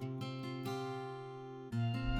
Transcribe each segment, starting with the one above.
thank you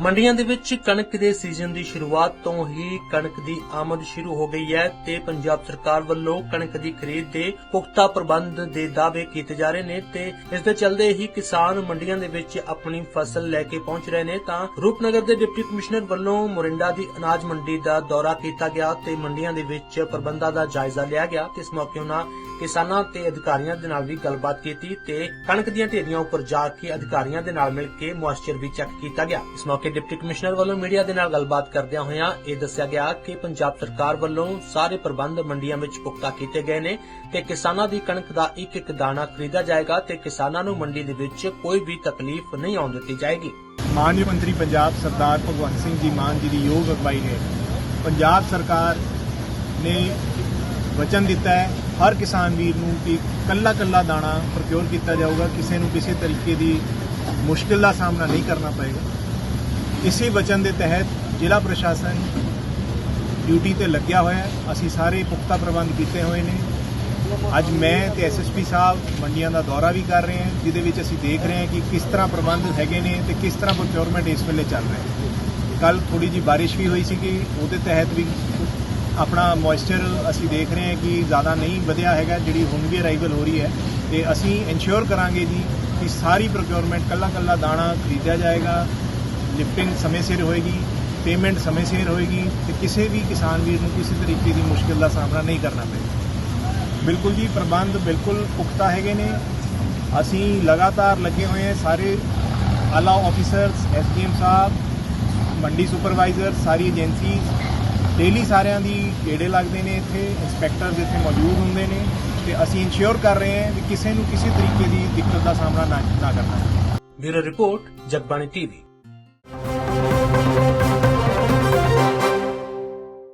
ਮੰਡੀਆਂ ਦੇ ਵਿੱਚ ਕਣਕ ਦੇ ਸੀਜ਼ਨ ਦੀ ਸ਼ੁਰੂਆਤ ਤੋਂ ਹੀ ਕਣਕ ਦੀ ਆਮਦ ਸ਼ੁਰੂ ਹੋ ਗਈ ਹੈ ਤੇ ਪੰਜਾਬ ਸਰਕਾਰ ਵੱਲੋਂ ਕਣਕ ਦੀ ਖਰੀਦ ਦੇ ਪੁਖਤਾ ਪ੍ਰਬੰਧ ਦੇ ਦਾਅਵੇ ਕੀਤੇ ਜਾ ਰਹੇ ਨੇ ਤੇ ਇਸ ਦੇ ਚੱਲਦੇ ਹੀ ਕਿਸਾਨ ਮੰਡੀਆਂ ਦੇ ਵਿੱਚ ਆਪਣੀ ਫਸਲ ਲੈ ਕੇ ਪਹੁੰਚ ਰਹੇ ਨੇ ਤਾਂ ਰੂਪਨਗਰ ਦੇ ਡਿਪਟੀ ਕਮਿਸ਼ਨਰ ਵੱਲੋਂ ਮੋਰਿੰਡਾ ਦੀ ਅਨਾਜ ਮੰਡੀ ਦਾ ਦੌਰਾ ਕੀਤਾ ਗਿਆ ਤੇ ਮੰਡੀਆਂ ਦੇ ਵਿੱਚ ਪ੍ਰਬੰਧਾਂ ਦਾ ਜਾਇਜ਼ਾ ਲਿਆ ਗਿਆ। ਤੇ ਇਸ ਮੌਕੇ ਉਹਨਾਂ ਕਿਸਾਨਾਂ ਤੇ ਅਧਿਕਾਰੀਆਂ ਦੇ ਨਾਲ ਵੀ ਗੱਲਬਾਤ ਕੀਤੀ ਤੇ ਕਣਕ ਦੀਆਂ ਢੇਰੀਆਂ ਉੱਪਰ ਜਾ ਕੇ ਅਧਿਕਾਰੀਆਂ ਦੇ ਨਾਲ ਮਿਲ ਕੇ ਮੋਇਸਚਰ ਵੀ ਚੈੱਕ ਕੀਤਾ ਗਿਆ। ਇਸ ਮੌਕੇ ਡਿਪਟੀ ਕਮਿਸ਼ਨਰ ਵੱਲੋਂ ਮੀਡੀਆ ਦੇ ਨਾਲ ਗੱਲਬਾਤ ਕਰਦਿਆਂ ਹੋਇਆਂ ਇਹ ਦੱਸਿਆ ਗਿਆ ਕਿ ਪੰਜਾਬ ਸਰਕਾਰ ਵੱਲੋਂ ਸਾਰੇ ਪ੍ਰਬੰਧ ਮੰਡੀਆਂ ਵਿੱਚ ਪੁਖਤਾ ਕੀਤੇ ਗਏ ਨੇ ਤੇ ਕਿਸਾਨਾਂ ਦੀ ਕਣਕ ਦਾ ਇੱਕ ਇੱਕ ਦਾਣਾ ਖਰੀਦਾ ਜਾਏਗਾ ਤੇ ਕਿਸਾਨਾਂ ਨੂੰ ਮੰਡੀ ਦੇ ਵਿੱਚ ਕੋਈ ਵੀ ਤਕਲੀਫ ਨਹੀਂ ਆਉਣ ਦਿੱਤੀ ਜਾਏਗੀ। ਮਾਨਯੋਗ ਮੰਤਰੀ ਪੰਜਾਬ ਸਰਦਾਰ ਭਗਵੰਤ ਸਿੰਘ ਜੀ ਮਾਨ ਜੀ ਦੀ ਯੋਗ ਅਗਵਾਈ ਨੇ ਪੰਜਾਬ ਸਰਕਾਰ ਨੇ ਵਚਨ ਦਿੱਤਾ ਹੈ, ਹਰ ਕਿਸਾਨ ਵੀਰ ਨੂੰ ਕਿ ਕੱਲਾ ਕੱਲਾ ਦਾਣਾ ਪ੍ਰੋਕਿਉਰ ਕੀਤਾ ਜਾਊਗਾ, ਕਿਸੇ ਨੂੰ ਕਿਸੇ ਤਰੀਕੇ ਦੀ ਮੁਸ਼ਕਿਲ ਦਾ ਸਾਹਮਣਾ ਨਹੀਂ ਕਰਨਾ ਪਏਗਾ। ਇਸੇ ਵਚਨ ਦੇ ਤਹਿਤ ਜ਼ਿਲ੍ਹਾ ਪ੍ਰਸ਼ਾਸਨ ਡਿਊਟੀ ਤੇ ਲੱਗਿਆ ਹੋਇਆ ਹੈ। ਅਸੀਂ ਸਾਰੇ ਪੁਖਤਾ ਪ੍ਰਬੰਧ ਕੀਤੇ ਹੋਏ ਨੇ। ਅੱਜ ਮੈਂ ਤੇ ਐਸਐਸਪੀ ਸਾਹਿਬ ਮੰਡੀਆਂ ਦਾ ਦੌਰਾ ਵੀ ਕਰ ਰਹੇ ਹਾਂ, ਜਿਹਦੇ ਵਿੱਚ ਅਸੀਂ ਦੇਖ ਰਹੇ ਹਾਂ ਕਿ ਕਿਸ ਤਰ੍ਹਾਂ ਪ੍ਰਬੰਧ ਹੈਗੇ ਨੇ ਤੇ ਕਿਸ ਤਰ੍ਹਾਂ ਪ੍ਰੋਕਿਉਰਮੈਂਟ ਇਸ ਵੇਲੇ ਚੱਲ ਰਿਹਾ ਹੈ। ਕੱਲ ਥੋੜੀ ਜੀ ਬਾਰਿਸ਼ ਵੀ ਹੋਈ ਸੀ ਕਿ ਉਹਦੇ ਤਹਿਤ ਵੀ ਆਪਣਾ ਮੋਇਸਚਰ ਅਸੀਂ ਦੇਖ ਰਹੇ ਹਾਂ ਕਿ ਜ਼ਿਆਦਾ ਨਹੀਂ ਵਧਿਆ ਹੈਗਾ, ਜਿਹੜੀ ਹੁਣ ਵੀ ਅਰਾਈਵਲ ਹੋ ਰਹੀ ਹੈ। ਤੇ ਅਸੀਂ ਇਨਸ਼ੋਰ ਕਰਾਂਗੇ ਜੀ ਕਿ ਸਾਰੀ ਪ੍ਰੋਕਿਉਰਮੈਂਟ ਕੱਲਾ ਕੱਲਾ ਦਾਣਾ ਖਰੀਦਿਆ ਜਾਏਗਾ ਲਿਫਟਿੰਗ ਸਮੇਂ ਸਿਰ ਹੋਏਗੀ ਪੇਮੈਂਟ ਸਮੇਂ ਸਿਰ ਹੋਏਗੀ ਤੇ ਕਿਸੇ ਵੀ ਕਿਸਾਨ ਵੀਰ ਨੂੰ ਕਿਸੇ ਤਰੀਕੇ ਦੀ ਮੁਸ਼ਕਿਲ ਦਾ ਸਾਹਮਣਾ ਨਹੀਂ ਕਰਨਾ ਪਏਗਾ। ਬਿਲਕੁਲ ਜੀ, ਪ੍ਰਬੰਧ ਬਿਲਕੁਲ ਪੁਖਤਾ ਹੈਗੇ ਨੇ। ਅਸੀਂ ਲਗਾਤਾਰ ਲੱਗੇ ਹੋਏ ਹਾਂ ਸਾਰੇ ਆਲਾ ਆਫੀਸਰਸ ਐਸਡੀਐਮ ਸਾਹਿਬ, ਮੰਡੀ ਸੁਪਰਵਾਈਜ਼ਰ ਸਾਰੀ ਏਜੰਸੀ ਡੇਲੀ ਸਾਰਿਆਂ ਦੀ ਗੇੜੇ ਲੱਗਦੇ ਨੇ ਇੱਥੇ ਇੰਸਪੈਕਟਰਸ ਇੱਥੇ ਮੌਜੂਦ ਹੁੰਦੇ ਨੇ ਤੇ ਅਸੀਂ ਇਨਸ਼ੋਰ ਕਰ ਰਹੇ ਹਾਂ ਕਿ ਕਿਸੇ ਨੂੰ ਕਿਸੇ ਤਰੀਕੇ ਦੀ ਦਿੱਕਤ ਦਾ ਸਾਹਮਣਾ ਨਾ ਕਰਨਾ ਬਿਊਰੋ ਰਿਪੋਰਟ ਜਗਬਾਣੀ ਟੀਵੀ